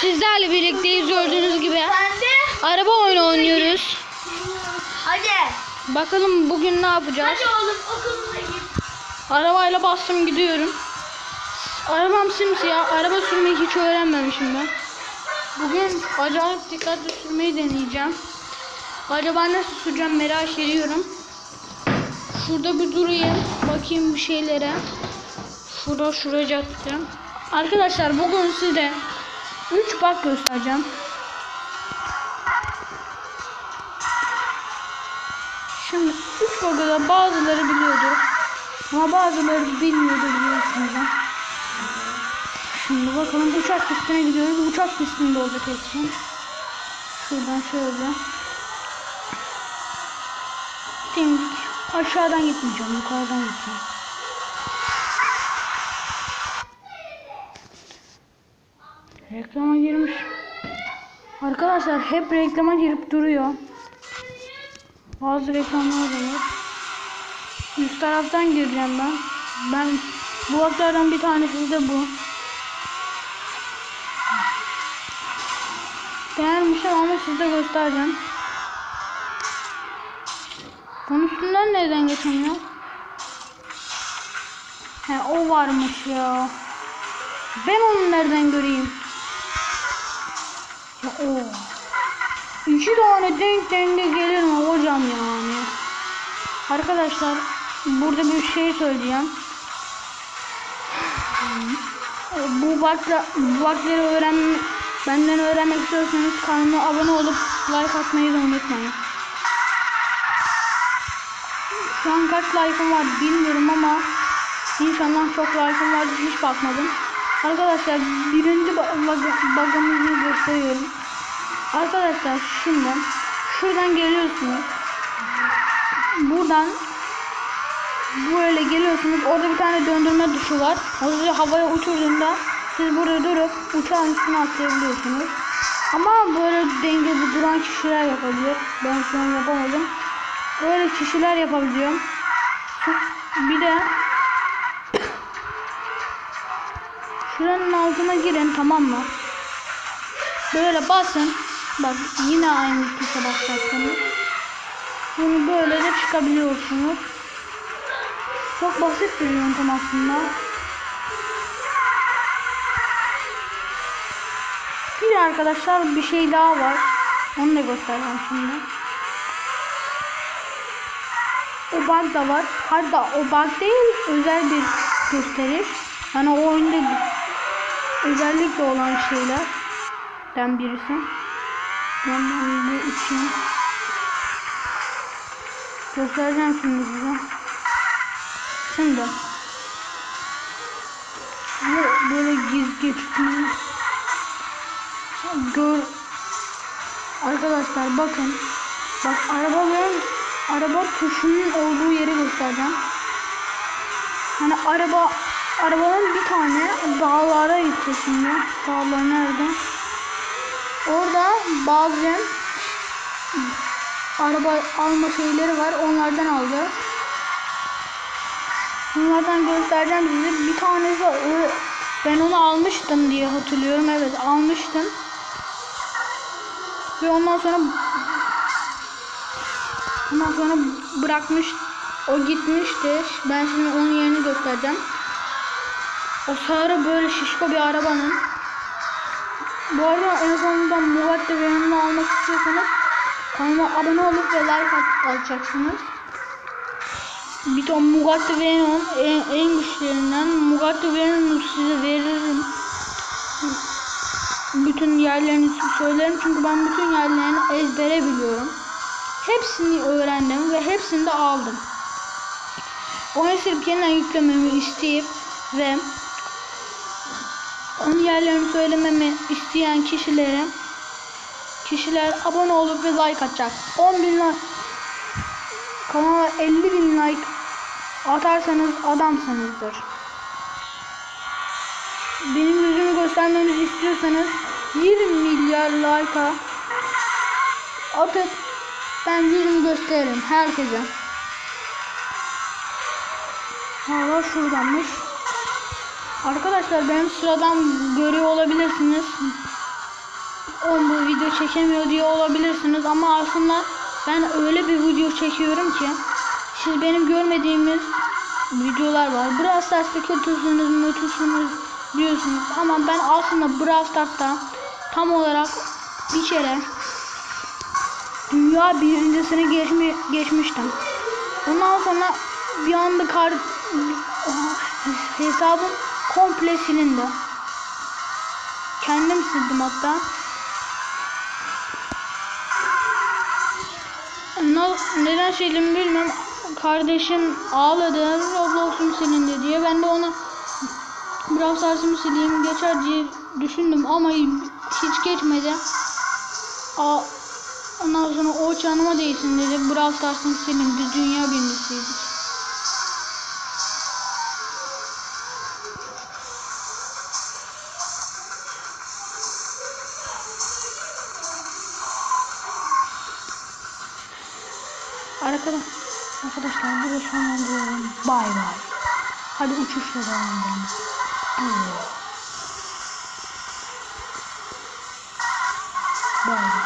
sizlerle birlikteyiz gördüğünüz gibi. Araba oyunu oynuyoruz. Hadi. Bakalım bugün ne yapacağız? Hadi oğlum okuluna git. Arabayla bastım gidiyorum. Arabam simsiyah. Araba sürmeyi hiç öğrenmemişim ben. Bugün acayip dikkatli sürmeyi deneyeceğim. Acaba nasıl süreceğim merak ediyorum. Şurada bir durayım. Bakayım bir şeylere. Şurada şuracaktım. Arkadaşlar bugün size 3 bak göstereceğim. Şimdi 3 bakı da bazıları biliyordur. Ama bazıları bilmiyordur biliyorsunuz. Şimdi bakalım uçak pistine gidiyoruz. Uçak pistinde olacak hepsi. Şuradan şöyle. Dimdik. Aşağıdan gitmeyeceğim. Yukarıdan gideceğim. Reklama girmiş. Arkadaşlar hep reklama girip duruyor. Bazı reklamlar var. Üst taraftan gireceğim ben. Ben bu haklardan bir tanesi de bu. Beğenmişim ama size göstereceğim. Bunun üstünden neden geçemiyor? He o varmış ya. Ben onu nereden göreyim? Ya o. İki tane denk denge gelir mi hocam yani? Arkadaşlar burada bir şey söyleyeceğim. Bu bakla, bu bakları öğren benden öğrenmek istiyorsanız kanalıma abone olup like atmayı da unutmayın. Şu an kaç like'ım var bilmiyorum ama inşallah çok like'ım var hiç bakmadım. Arkadaşlar birinci bug'ımızı gösteriyorum. Arkadaşlar şimdi şuradan geliyorsunuz. Buradan böyle geliyorsunuz. Orada bir tane döndürme tuşu var. O havaya uçurduğunda siz burada durup uçağın üstüne atlayabiliyorsunuz. Ama böyle dengeli duran kişiler yapabiliyor. Ben şu an yapamadım. Öyle kişiler yapabiliyor. Bir de şuranın altına girin tamam mı? Böyle basın. Bak yine aynı tuşa basacaksınız. Bunu böyle de çıkabiliyorsunuz. Çok basit bir yöntem aslında. Bir arkadaşlar bir şey daha var. Onu da göstereceğim şimdi. O bug da var. Hatta o bug değil özel bir gösteriş. Hani o oyunda özellikle olan şeylerden birisi. Ben bu için göstereceğim şimdi size. Şimdi bu böyle giz geçtiğini gör arkadaşlar bakın bak arabaların araba tuşunun olduğu yeri göstereceğim. Hani araba arabanın bir tane dağlara gitti şimdi. Dağlar nerede? Orada bazen araba alma şeyleri var. Onlardan aldı. Bunlardan göstereceğim size. Bir tanesi ben onu almıştım diye hatırlıyorum. Evet almıştım. Ve ondan sonra ondan sonra bırakmış o gitmişti. Ben şimdi onun yerini göstereceğim. O sarı böyle şişko bir arabanın. Bu arada en sonunda Mugatti Veyron'u almak istiyorsanız kanalıma abone olup ve like at atacaksınız. Bir de Mugatti Veyron en, en güçlerinden Mugatti Veyron'u size veririm. Bütün yerlerini söylerim çünkü ben bütün yerlerini ezbere biliyorum. Hepsini öğrendim ve hepsini de aldım. Oyun sırf yeniden yüklememi isteyip ve onun yerlerini söylememi isteyen kişilere kişiler abone olup ve like atacak. 10 bin like kanala 50 bin like atarsanız adamsınızdır. Benim yüzümü göstermenizi istiyorsanız 20 milyar like'a atıp ben yüzümü gösteririm herkese. Hala şuradanmış. Arkadaşlar benim sıradan görüyor olabilirsiniz. o bu video çekemiyor diye olabilirsiniz ama aslında ben öyle bir video çekiyorum ki siz benim görmediğimiz videolar var. Brawl Stars'ta kötüsünüz, mütüsünüz diyorsunuz ama ben aslında Brawl Stars'ta tam olarak bir kere dünya birincisini geçmi, geçmiştim. Ondan sonra bir anda kar hesabım komple silindi. Kendim sildim hatta. Neden sildim bilmiyorum. Kardeşim ağladı Roblox'um silindi diye. Ben de ona Brawl Stars'ımı sileyim geçer diye düşündüm ama hiç geçmedi. Aa, ondan sonra o canıma değsin dedi. Brawl Stars'ın silindi. Dünya birincisiydik. Arkadaşlar, arkadaşlar burada sonlandırıyorum. Bay bay. Hadi uçuşla devam edelim. Bay bay.